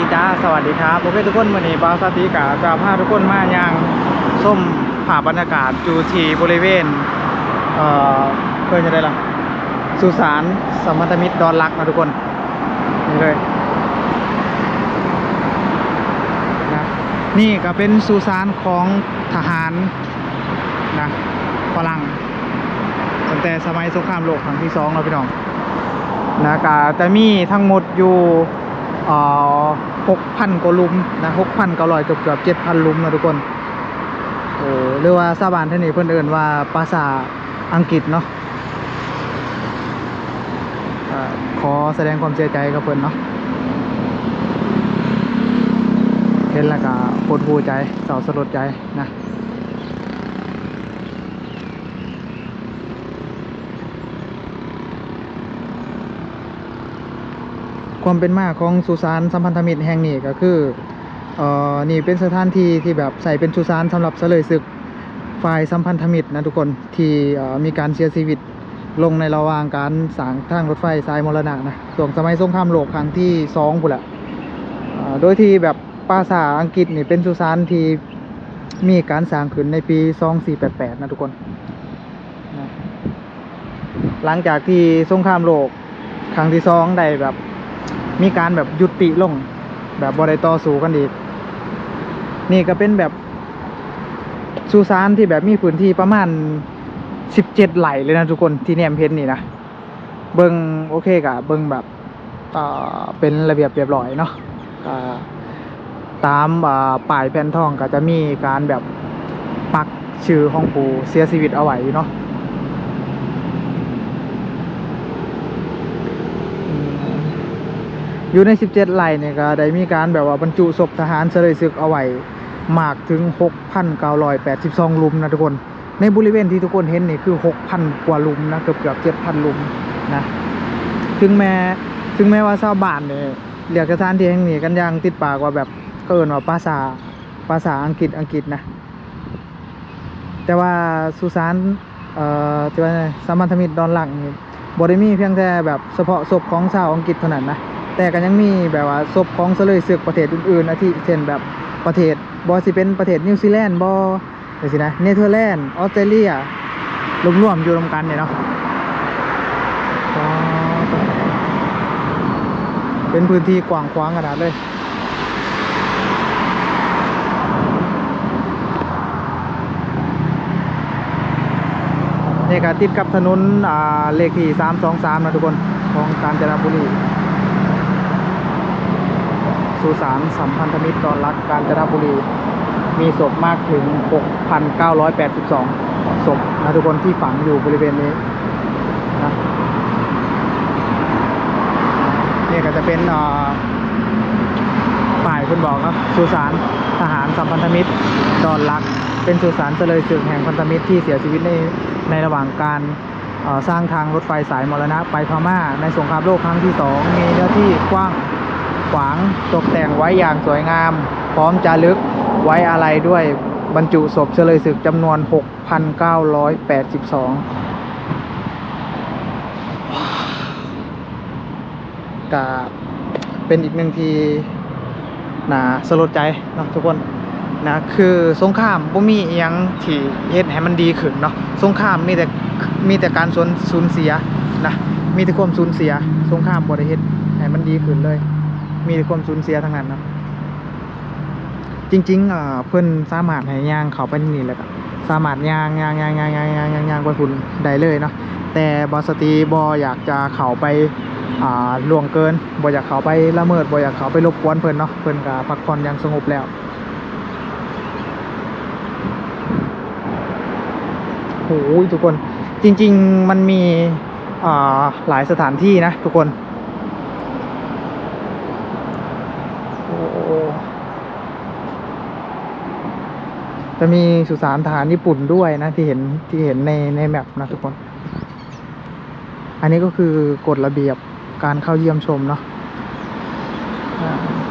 ีจ้าสวัสดีครับโอเคทุกคนวันนี้บาสติกากับพาทุกคนมาอย่างส้มผ่าบรรยากาศจูทีบริเวณ เอ่อเพื่อนจะได้ละสุสานสมรรถมิตรดอนลักนะทุกคนนี่เลยนะนี่ก็เป็นสุสานของทหารนะฝรั่งตั้งแต่สมัยสงครามโลกครั้งที่สองเราพี่น้องนะกาแต่มีทั้งหมดอยู่อ๋อ หกพันกว่าลุมนะห6,000กว่าลอยเกือบเกือบ7,000ลุมนะทุกคนโอ้เรียกว่าซาบานท่านี้เพื่อนเอิญว่าภาษาอังกฤษเนาะขอแสดงความเสียใจกับเพื่อนเนาะเห็นแล้วก็ปวดหัวใจเศร้าสลดใจนะ ความเป็นมาของสุสานสัมพันธมิตรแห่งนี้ก็คือเอ่อนี่เป็นสถานที่ที่แบบใส่เป็นสุสานสำหรับเสลยศึกฝ่ายสัมพันธมิตรนะทุกคนที่มีการเสียชีวิตลงในระหว่างการสร้างทางรถไฟสายมรณะนะส่วงสมัยสงครามโลกครั้งที่สองพุ่นแหละโดยที่แบบภาษาอังกฤษนี่เป็นสุสานที่มีการสร้างขึ้นในปี 2488 นะทุกคน หลังจากที่สงครามโลกครั้งที่สองได้แบบ มีการแบบยุติลง แบบบริต่อสู้กันอีก นี่ก็เป็นแบบสุสานที่แบบมีพื้นที่ประมาณสิบเจ็ดไหลเลยนะทุกคนที่แนมเพชรนี่นะเบิงโอเคกะเบิงแบบเอ่อเป็นระเบียบเรียบร้อยเนาะตามอ่าป้ายแผ่นทองก็จะมีการแบบปักชื่อของผูเสียชีวิตเอาไว้เนาะ อยู่ใน 17ไร่เนี่ยก็ได้มีการแบบว่าบรรจุศพทหารเสลยศึกเอาไว้มากถึง 6,982หลุมนะทุกคน ในบริเวณที่ทุกคนเห็นนี่คือ 6,000 กว่าหลุมนะเกือบเกือบ7,000หลุมนะถึงแม้ถึงแม้ว่าชาวบ้านเนี่ยเรียกสถานที่แห่งนี้กันอย่างติดปากว่าแบบเกินว่าภาษาภาษาอังกฤษอังกฤษนะแต่ว่าสุสานเอ่อที่ว่าไงสามัญธมิตรดอนหลังนี่บริมีเพียงแต่แบบเฉพาะศพของชาวอังกฤษเท่านั้นนะ แต่ก็ยังมีแบบว่าศพของเสลยศึกประเทศอื่นๆอาทิเช่นแบบประเทศบอสิเป็นประเทศนิวซีแลนด์บอเดี๋ยวสินะเนเธอร์แลนด์ออสเตรเลียรวมๆอยู่รวมกันเนี่ยเนาะเป็นพื้นที่กว้างขวางขนาดเลยนี่ก็ติดกับถนนอ่าเลขที่ 323 นะทุกคน ของกาญจนบุรี สุสานสัมพันธมิตรตอนรักกาญจนบุรี มีศพมากถึง 6,982 ศพนะทุกคนที่ฝังอยู่บริเวณนี้นะนี่ก็จะเป็นอ่าฝ่ายคุณบอกครับสุสานทหารสัมพันธมิตรดอนรัก เป็นสุสานเจริญศึกแห่งพันธมิตรที่เสียชีวิตในในระหว่างการสร้างทางรถไฟสายมรณะไปพม่าในสงครามโลกครั้งที่สองมีเนื้อที่กว้าง ขวางตกแต่งไว้อย่างสวยงาม พร้อมจารึกไว้อะไรด้วยบรรจุศพเฉลยศึกจำนวน 6,982ก็เป็นอีกหนึ่งทีน่าสลดใจเนาะทุกคนนะคือสงครามบ่มีอิหยังที่เฮ็ดให้มันดีขึ้นเนาะสงครามมีแต่มีแต่การสูญสูญเสียนะมีแต่ความสูญเสียสงครามบ่ได้เฮ็ดให้มันดีขึ้นเลย มีแต่ความสูญเสียทั้งนั้นเนาะจริงๆอ่าเพิ่นสามารถให้ย่างเขาไปนี่แหละก็สามารถย่างย่างย่างย่างย่างย่างย่างย่างไปพุ่นได้เลยเนาะแต่บอสตีบออยากจะเข้าไปอ่าล่วงเกินบออยากเข้าไปละเมิดบออยากเข้าไปรบกวนเพิ่นเนาะเพิ่นก็พักผ่อนอย่างสงบแล้วโอ้ยทุกคนจริง ๆมันมีอ่าหลายสถานที่นะทุกคน โอ้ จะมีสุสานทหารญี่ปุ่นด้วยนะที่เห็นที่เห็นในในแมปนะทุกคน อันนี้ก็คือกฎระเบียบการเข้าเยี่ยมชมเนาะ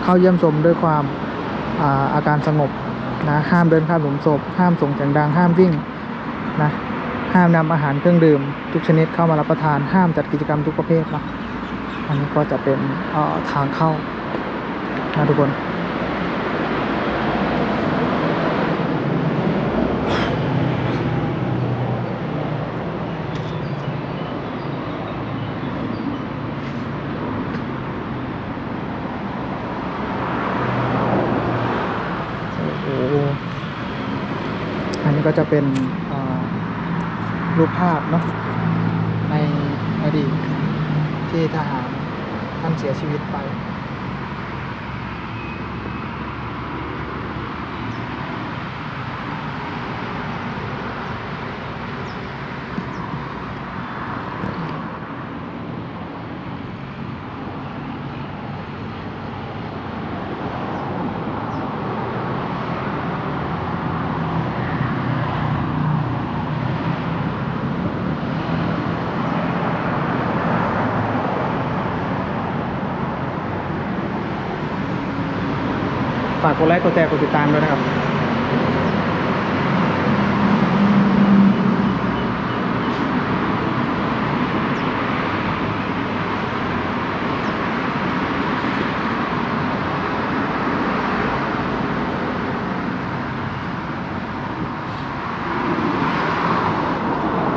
เข้าเยี่ยมชมด้วยความอ่าอาการสงบนะห้ามเดินข้ามหลุมศพ ห้ามส่งเสียงดังห้ามวิ่งนะห้ามนำอาหารเครื่องดื่ม ทุกชนิดเข้ามารับประทาน ห้ามจัดกิจกรรมทุกประเภทเนาะอันนี้ก็จะเป็นอ่อทางเข้านะทุกคน โอ้โห อันนี้ ก็จะเป็นรูปภาพเนาะในอดีตที่ทหารท่านเสียชีวิตไป ฝากกดไลค์กดแชร์กดติดตามด้วยนะครับ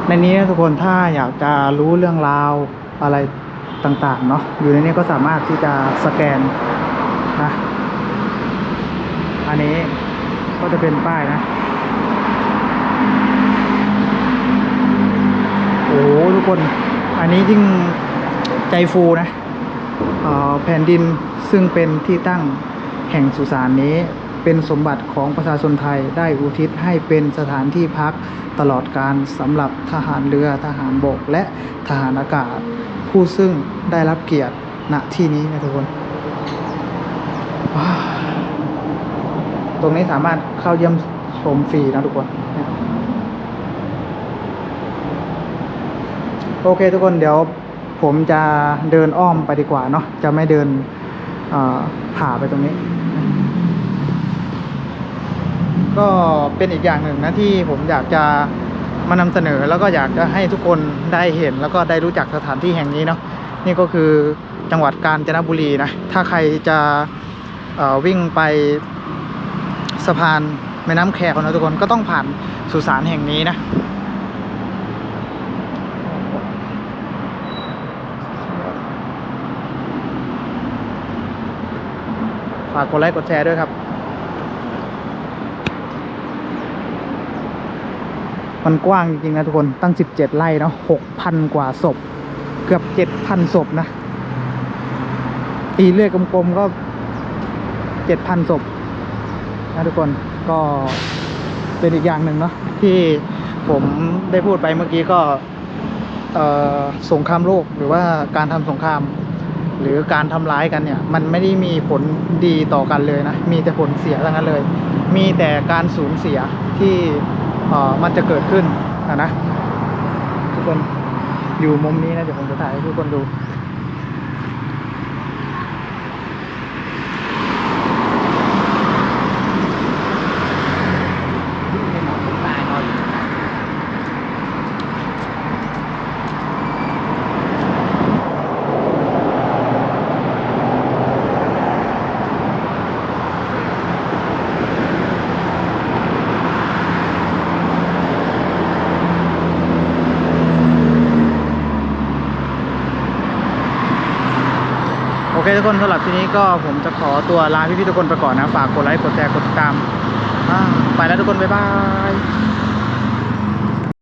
ในนี้นะทุกคนถ้าอยากจะรู้เรื่องราวอะไรต่างๆเนาะอยู่ในนี้ก็สามารถที่จะสแกนนะ อันนี้ก็จะเป็นป้ายนะ โอ้ทุกคน อันนี้ยิ่งใจฟูนะแผ่นดินซึ่งเป็นที่ตั้งแห่งสุสานนี้เป็นสมบัติของประชาชนไทยได้อุทิศให้เป็นสถานที่พักตลอดการสำหรับทหารเรือทหารบกและทหารอากาศ ผู้ซึ่งได้รับเกียรติณที่นี้นะทุกคนว้า ตรงนี้สามารถเข้าเยี่ยมชมฟรีนะทุกคน โอเคทุกคนเดี๋ยวผมจะเดินอ้อมไปดีกว่าเนาะจะไม่เดินผ่าไปตรงนี้ ก็เป็นอีกอย่างหนึ่งนะที่ผมอยากจะมานำเสนอแล้วก็อยากจะให้ทุกคนได้เห็นแล้วก็ได้รู้จักสถานที่แห่งนี้เนาะนี่ก็คือจังหวัดกาญจนบุรีนะถ้าใครจะวิ่งไป สะพานแม่น้ำแควนะทุกคนก็ต้องผ่านสุสานแห่งนี้นะฝากกดไลค์กดแชร์ด้วยครับ มันกว้างจริงๆนะทุกคนตั้ง 17 ไร่เนาะ6,000 กว่าศพ เกือบ 7,000 ศพนะ ตีเลื่อยกลมๆก็ 7,000 ศพ นะทุกคนก็เป็นอีกอย่างหนึ่งเนาะที่ผมได้พูดไปเมื่อกี้ก็สงครามโลกหรือว่าการทำสงคราม หรือการทำร้ายกันเนี่ย มันไม่ได้มีผลดีต่อกันเลยนะ มีแต่ผลเสียทั้งนั้นเลย มีแต่การสูญเสียที่มันจะเกิดขึ้นนะนะทุกคนอยู่มุมนี้นะเดี๋ยวผมจะถ่ายให้ทุกคนดู โอเค ทุกคนสำหรับทีนี้ก็ผมจะขอตัวลาพี่ๆทุกคนไปก่อนนะ ฝากกดไลค์ กดแชร์ กดติดตาม ไปแล้วทุกคน บ๊ายบาย